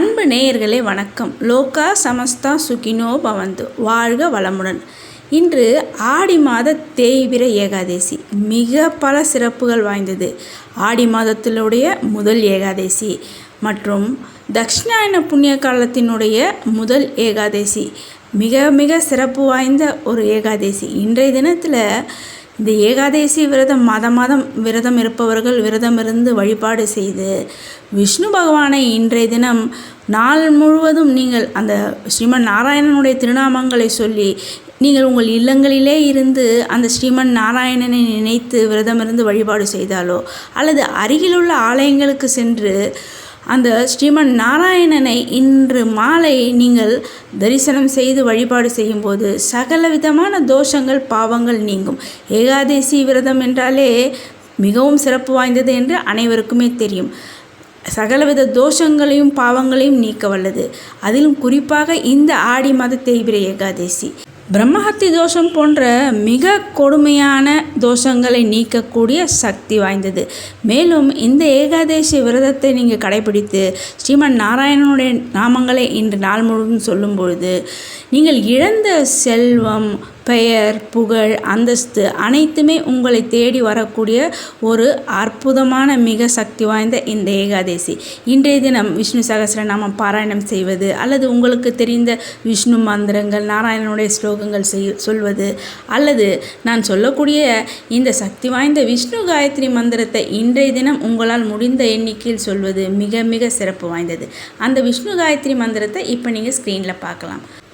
அன்பு நேயர்களே வணக்கம். லோகா சமஸ்தா சுகினோ பவந்து. வாழ்க வளமுடன். இன்று ஆடி மாத தேய்விர ஏகாதேசி. மிக பல சிறப்புகள் வாய்ந்தது. ஆடி மாதத்தினுடைய முதல் ஏகாதேசி மற்றும் தக்ஷிணாயன புண்ணிய காலத்தினுடைய முதல் ஏகாதேசி. மிக மிக சிறப்பு வாய்ந்த ஒரு ஏகாதேசி. இன்றைய தினத்தில் இந்த ஏகாதேசி விரதம் மாதம் மாதம் விரதம் இருப்பவர்கள் விரதம் இருந்து வழிபாடு செய்து விஷ்ணு பகவானை இன்றைய தினம் நாள் முழுவதும் நீங்கள் அந்த ஸ்ரீமன் நாராயணனுடைய திருநாமங்களை சொல்லி நீங்கள் உங்கள் இல்லங்களிலே இருந்து அந்த ஸ்ரீமன் நாராயணனை நினைத்து விரதம் இருந்து வழிபாடு செய்தாலோ அல்லது அருகிலுள்ள ஆலயங்களுக்கு சென்று அந்த ஸ்ரீமன் நாராயணனை இன்று மாலை நீங்கள் தரிசனம் செய்து வழிபாடு செய்யும்போது சகல விதமான தோஷங்கள் பாவங்கள் நீங்கும். ஏகாதேசி விரதம் என்றாலே மிகவும் சிறப்பு வாய்ந்தது என்று அனைவருக்குமே தெரியும். சகலவித தோஷங்களையும் பாவங்களையும் நீக்க வல்லது. அதிலும் குறிப்பாக இந்த ஆடி மாத தேய்பிரை ஏகாதேசி. பிரம்மஹத்தி தோஷம் போன்ற மிக கொடுமையான தோஷங்களை நீக்கக்கூடிய சக்தி வாய்ந்தது. மேலும் இந்த ஏகாதேசி விரதத்தை நீங்கள் கடைபிடித்து ஸ்ரீமன் நாராயணனுடைய நாமங்களை இன்று நாள் முழுவதும் சொல்லும் பொழுது நீங்கள் இழந்த செல்வம் பெயர் புகழ் அந்தஸ்து அனைத்துமே உங்களை தேடி வரக்கூடிய ஒரு அற்புதமான மிக சக்தி வாய்ந்த இந்த ஏகாதேசி. இன்றைய தினம் விஷ்ணு சகசிரநாமம் பாராயணம் செய்வது அல்லது உங்களுக்கு தெரிந்த விஷ்ணு மந்திரங்கள் நாராயணனுடைய ஸ்லோகங்கள் செய் சொல்வது அல்லது நான் சொல்லக்கூடிய இந்த சக்தி வாய்ந்த விஷ்ணு காயத்ரி மந்திரத்தை இன்றைய தினம் உங்களால் முடிந்த எண்ணிக்கையில் சொல்வது மிக மிக சிறப்பு வாய்ந்தது. அந்த விஷ்ணு காயத்ரி மந்திரத்தை இப்போ நீங்கள் ஸ்க்ரீனில் பார்க்கலாம்.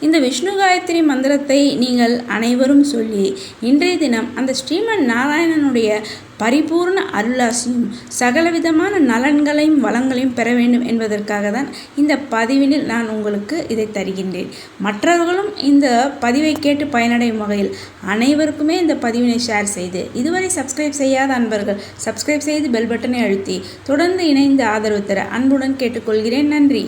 இந்த விஷ்ணு காயத்ரி மந்திரத்தை நீங்கள் அனைவரும் சொல்லி இன்றைய தினம் அந்த ஸ்ரீமன் நாராயணனுடைய பரிபூர்ண அருளாசியும் சகலவிதமான நலன்களையும் வளங்களையும் பெற வேண்டும் என்பதற்காக தான் இந்த பதிவினில் நான் உங்களுக்கு இதை தருகின்றேன். மற்றவர்களும் இந்த பதிவை கேட்டு பயனடையும் வகையில் அனைவருக்குமே இந்த பதிவினை ஷேர் செய்து இதுவரை சப்ஸ்கிரைப் செய்யாத அன்பர்கள் சப்ஸ்கிரைப் செய்து பெல் பட்டனை அழுத்தி தொடர்ந்து இணைந்து ஆதரவு தர அன்புடன் கேட்டுக்கொள்கிறேன். நன்றி.